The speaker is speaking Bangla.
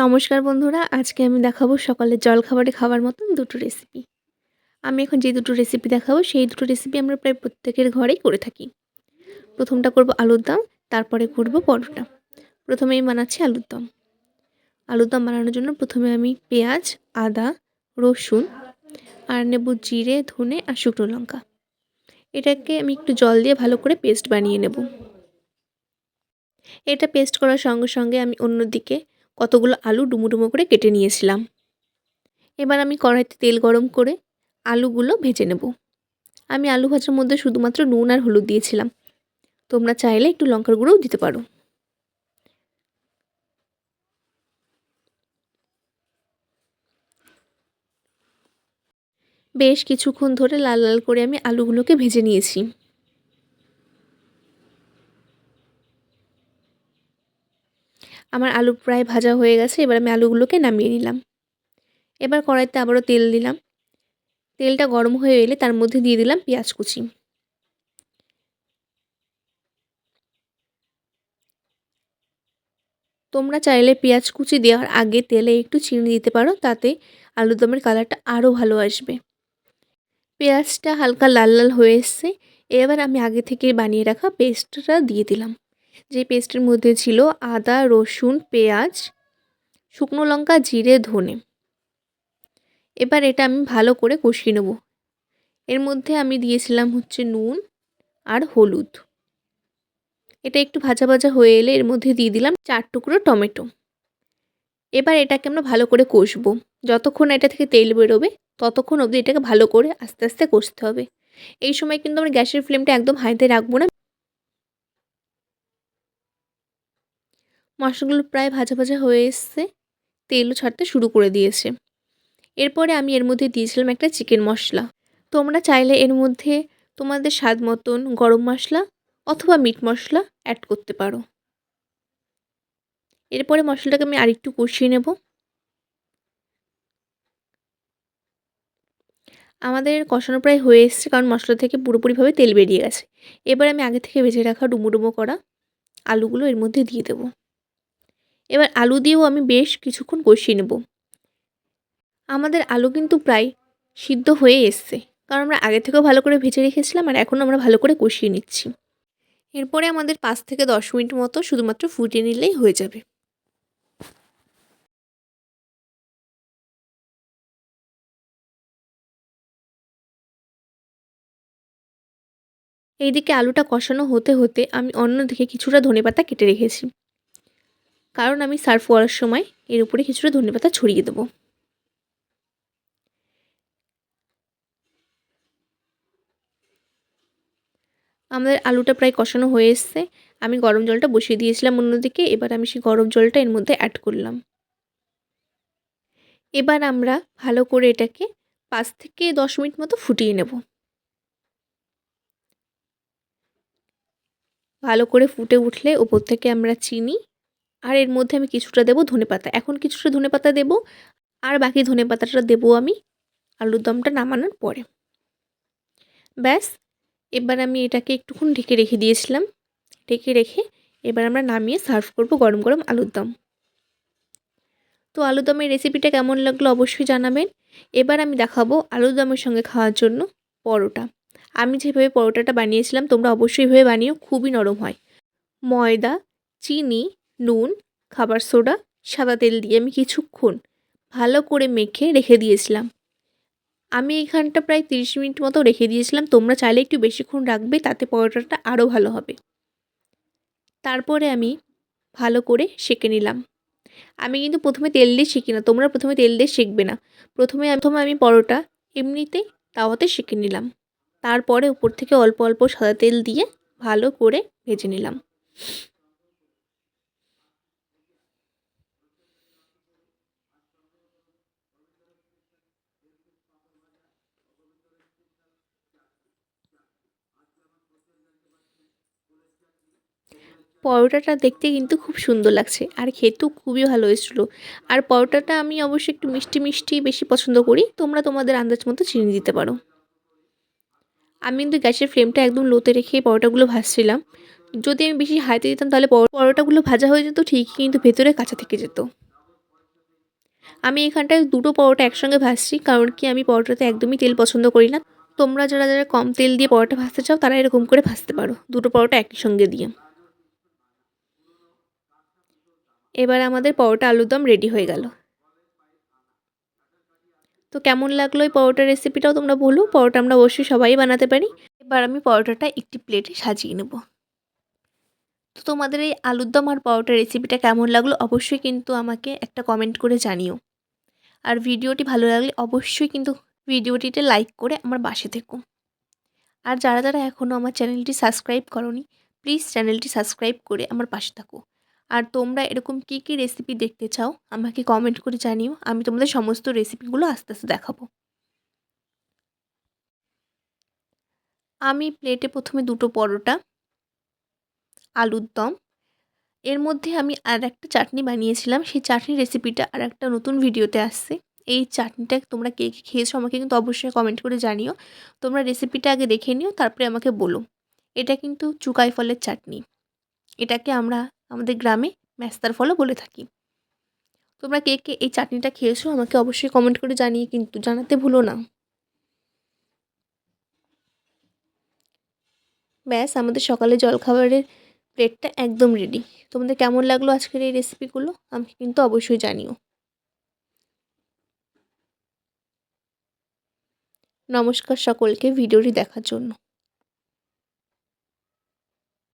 নমস্কার বন্ধুরা, আজকে আমি দেখাবো সকালের জলখাবারে খাবার মতন দুটো রেসিপি আমি এখন যে দুটো রেসিপি দেখাবো, সেই দুটো রেসিপি আমরা প্রায় প্রত্যেকের ঘরেই করে থাকি। প্রথমটা করব আলুর দম, তারপরে করব পরোটা। প্রথমেই বানাচ্ছি আলুর দম। আলুর দম বানানোর জন্য প্রথমে আমি পেঁয়াজ, আদা, রসুন, আর নেব জিরে, ধনে, আর শুকনো লঙ্কা। এটাকে আমি একটু জল দিয়ে ভালো করে পেস্ট বানিয়ে নেব। এটা পেস্ট করার সঙ্গে সঙ্গে আমি অন্যদিকে কতগুলো আলু ডুমো ডুমো করে কেটে নিয়েছিলাম। এবার আমি কড়াইতে তেল গরম করে আলুগুলো ভেজে নেব। আমি আলু ভাজার মধ্যে শুধুমাত্র নুন আর হলুদ দিয়েছিলাম। তোমরা চাইলে একটু লঙ্কার গুঁড়োও দিতে পারো। বেশ কিছুক্ষণ ধরে লাল লাল করে আমি আলুগুলোকে ভেজে নিয়েছি। আমার আলু প্রায় ভাজা হয়ে গেছে, এবার আমি আলুগুলোকে নামিয়ে নিলাম। এবার কড়াইতে আবারও তেল দিলাম। তেলটা গরম হয়ে এলে তার মধ্যে দিয়ে দিলাম পেঁয়াজ কুচি। তোমরা চাইলে পেঁয়াজ কুচি দেওয়ার আগে তেলে একটু চিনি দিতে পারো, তাতে আলুদমের কালারটা আরও ভালো আসবে। পেঁয়াজটা হালকা লাল লাল হয়ে এসছে, এবার আমি আগে থেকে বানিয়ে রাখা পেস্টটা দিয়ে দিলাম। যে পেস্টের মধ্যে ছিল আদা, রসুন, পেঁয়াজ, শুকনো লঙ্কা, জিরে, ধনে। এবার এটা আমি ভালো করে কষিয়ে নেব। এর মধ্যে আমি দিয়েছিলাম হচ্ছে নুন আর হলুদ। এটা একটু ভাজা ভাজা হয়ে এলে এর মধ্যে দিয়ে দিলাম চার টুকরো টমেটো। এবার এটাকে আমরা ভালো করে কষবো। যতক্ষণ এটা থেকে তেল বেরোবে, ততক্ষণ অবধি এটাকে ভালো করে আস্তে আস্তে কষতে হবে। এই সময় কিন্তু আমরা গ্যাসের ফ্লেমটা একদম হাইতে রাখব না। মশলাগুলো প্রায় ভাজা ভাজা হয়ে এসছে। তেলও ছাড়তে শুরু করে দিয়েছে। এরপরে আমি এর মধ্যে দিয়েছিলাম একটা চিকেন মশলা। তোমরা চাইলে এর মধ্যে তোমাদের স্বাদ মতন গরম মশলা অথবা মিট মশলা অ্যাড করতে পারো। এরপরে মশলাটাকে আমি আরেকটু কষিয়ে নেব। আমাদের কষানো প্রায় হয়ে এসছে কারণ মশলা থেকে পুরোপুরিভাবে তেল বেরিয়ে গেছে। এবার আমি আগে থেকে ভেজে রাখা ডুমো ডুমো করা আলুগুলো এর মধ্যে দিয়ে দেবো। এবার আলু দিয়েও আমি বেশ কিছুক্ষণ কষিয়ে নেব। আমাদের আলু কিন্তু প্রায় সিদ্ধ হয়ে এসছে। কারণ আমরা আগে থেকেও ভালো করে ভেজে রেখেছিলাম আর এখন আমরা ভালো করে কষিয়ে নিচ্ছি। এরপরে আমাদের পাঁচ থেকে দশ মিনিট মতো শুধুমাত্র ফুটিয়ে নিলেই হয়ে যাবে। এইদিকে আলুটা কষানো হতে হতে আমি অন্যদিকে কিছুটা ধনেপাতা কেটে রেখেছি। কারণ আমি সার্ভ করার সময় এর উপরে কিছুটা ধনেপাতা ছড়িয়ে দেবো। আমাদের আলুটা প্রায় কষানো হয়ে এসছে। আমি গরম জলটা বসিয়ে দিয়েছিলাম অন্যদিকে, এবার আমি সেই গরম জলটা এর মধ্যে অ্যাড করলাম। এবার আমরা ভালো করে এটাকে পাঁচ থেকে দশ মিনিট মতো ফুটিয়ে নেব। ভালো করে ফুটে উঠলে ওপর থেকে আমরা চিনি আর এর মধ্যে আমি কিছুটা দেবো ধনে পাতা। এখন কিছুটা ধনে পাতা দেবো, আর বাকি ধনে পাতাটা দেবো আমি আলুর দমটা নামানোর পরে। ব্যাস, এবার আমি এটাকে একটুক্ষণ ঢেকে রেখে দিয়েছিলাম। ঢেকে রেখে এবার আমরা নামিয়ে সার্ভ করব গরম গরম আলুর দম। তো আলুর দমের রেসিপিটা কেমন লাগল অবশ্যই জানাবেন। এবার আমি দেখাবো আলুর দমের সঙ্গে খাওয়ার জন্য পরোটা। আমি যেভাবে পরোটাটা বানিয়েছিলাম, তোমরা অবশ্যই এভাবে বানিয়েও খুবই নরম হয়। ময়দা, চিনি নুন, খাবার সোডা, সাদা তেল দিয়ে আমি কিছুক্ষণ ভালো করে মেখে রেখে দিয়েছিলাম। আমি এইখানটা প্রায় তিরিশ মিনিট মতো রেখে দিয়েছিলাম। তোমরা চাইলে একটু বেশিক্ষণ রাখবে, তাতে পরোটাটা আরও ভালো হবে। তারপরে আমি ভালো করে সেঁকে নিলাম। আমি কিন্তু প্রথমে তেল দিয়ে শিখি না, তোমরা প্রথমে তেল দিয়ে শিখবে না। প্রথমে প্রথমে আমি পরোটা এমনিতেই তাওয়াতে শিখে নিলাম। তারপরে উপর থেকে অল্প অল্প সাদা তেল দিয়ে ভালো করে ভেজে নিলাম। পরোটাটা দেখতে কিন্তু খুব সুন্দর লাগছে। আর খেতেও খুবই ভালো হয়েছিলো। আর পরোটাটা আমি অবশ্যই একটু মিষ্টি মিষ্টি বেশি পছন্দ করি। তোমরা তোমাদের আন্দাজ মতো চিনি দিতে পারো। আমি কিন্তু গ্যাসের ফ্লেমটা একদম লোতে রেখে পরোটাগুলো ভাজছিলাম। যদি আমি বেশি হাইতে দিতাম তাহলে পরোটাগুলো ভাজা হয়ে যেত, ঠিকই কিন্তু ভেতরে কাঁচা থেকে যেত। আমি এখানটায় দুটো পরোটা একসঙ্গে ভাজছি, কারণ কি আমি পরোটাতে একদমই তেল পছন্দ করি না। তোমরা যারা যারা কম তেল দিয়ে পরোটা ভাজতে চাও, তারা এরকম করে ভাজতে পারো। দুটো পরোটা একই সঙ্গে দিয়ে। এবার আমাদের পরোটা আলুর দম রেডি হয়ে গেল। তো কেমন লাগল এই পরোটার রেসিপিটাও তোমরা বলো, পরোটা আমরা অবশ্যই সবাই বানাতে পারি। এবার আমি পরোটাটা একটি প্লেটে সাজিয়ে নেব। তো তোমাদের এই আলুর দম আর পরোটার রেসিপিটা কেমন লাগল অবশ্যই কিন্তু আমাকে একটা কমেন্ট করে জানিও। আর ভিডিওটি ভালো লাগলে অবশ্যই কিন্তু ভিডিওটিতে লাইক করে আমার বাসে থেকো। আর যারা যারা এখনও আমার চ্যানেলটি সাবস্ক্রাইব করনি প্লিজ চ্যানেলটি সাবস্ক্রাইব করে আমার পাশে থাকো। আর তোমরা এরকম কী কী রেসিপি দেখতে চাও, আমাকে কমেন্ট করে জানিও। আমি তোমাদের সমস্ত রেসিপিগুলো আস্তে আস্তে দেখাবো। আমি প্লেটে প্রথমে দুটো পরোটা, আলুর দম। এর মধ্যে আমি আর একটা চাটনি বানিয়েছিলাম। সেই চাটনি রেসিপিটা আর একটা নতুন ভিডিওতে আসছে। এই চাটনিটা তোমরা কে কে খেয়েছো আমাকে কিন্তু অবশ্যই কমেন্ট করে জানিও। তোমরা রেসিপিটা আগে দেখে নিও, তারপরে আমাকে বলো। এটা কিন্তু চুকাই ফলের চাটনি। এটাকে আমরা আমাদের গ্রামে ম্যাস্তার ফলও বলে থাকি। তোমরা কে কে এই চাটনিটা খেয়েছো আমাকে অবশ্যই কমেন্ট করে জানিয়ে কিন্তু জানাতে ভুলো না। ব্যাস, আমাদের সকালে জলখাবারের প্লেটটা একদম রেডি তোমাদের কেমন লাগল আজকের এই রেসিপিগুলো আমাকে কিন্তু অবশ্যই জানিও। নমস্কার সকলকে, ভিডিওটি দেখার জন্য।